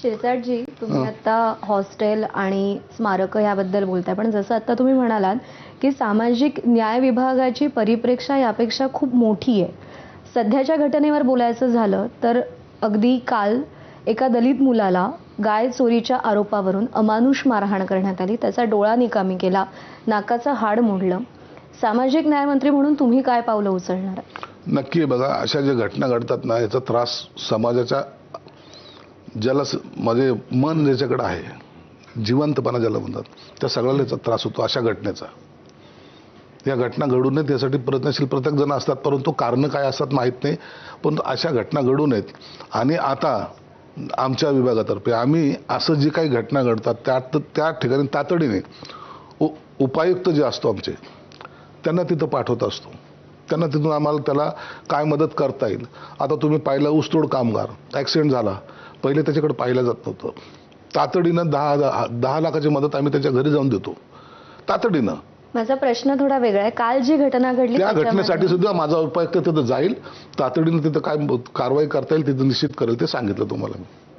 शिरसाटजी तुम्ही आता हॉस्टेल आणि स्मारकं याबद्दल बोलताय. पण जसं आता तुम्ही म्हणालात की सामाजिक न्याय विभागाची परिप्रेक्षा यापेक्षा खूप मोठी आहे. सध्याच्या घटनेवर बोलायचं झालं तर अगदी काल एका दलित मुलाला गाय चोरीच्या आरोपावरून अमानुष मारहाण करण्यात आली. त्याचा डोळा निकामी केला. नाकाचं हाड मोडलं. सामाजिक न्यायमंत्री म्हणून तुम्ही काय पावलं उचलणार? नक्की बघा अशा ज्या घटना घडतात ना याचा त्रास समाजाच्या ज्याला स- मन ज्याच्याकडं आहे जिवंतपणा ज्याला म्हणतात त्या सगळ्याला याचा त्रास होतो अशा घटनेचा. या घटना घडू नयेत यासाठी प्रयत्नशील प्रत्येक जण असतात परंतु कारणं काय असतात माहीत नाही. पण अशा घटना घडू नयेत. आणि आता आमच्या विभागातर्फे आम्ही असं जी काही घटना घडतात त्यात त्या ठिकाणी तातडीने उ उपायुक्त जे असतो आमचे त्यांना तिथं पाठवत असतो. त्यांना तिथून आम्हाला त्याला काय मदत करता येईल. आता तुम्ही पाहिलं ऊसतोड कामगार ॲक्सिडेंट झाला. पहिले त्याच्याकडे पाहिलं जात नव्हतं. तातडीनं दहा दहा लाखाची मदत आम्ही त्याच्या घरी जाऊन देतो. तातडीनं. माझा प्रश्न थोडा वेगळा आहे. काल जी घटना घडली त्या घटनेसाठी सुद्धा माझा उपायुक्त तिथं जाईल. तातडीनं तिथं काय कारवाई करता येईल तिथं निश्चित करेल ते सांगितलं तुम्हाला मी.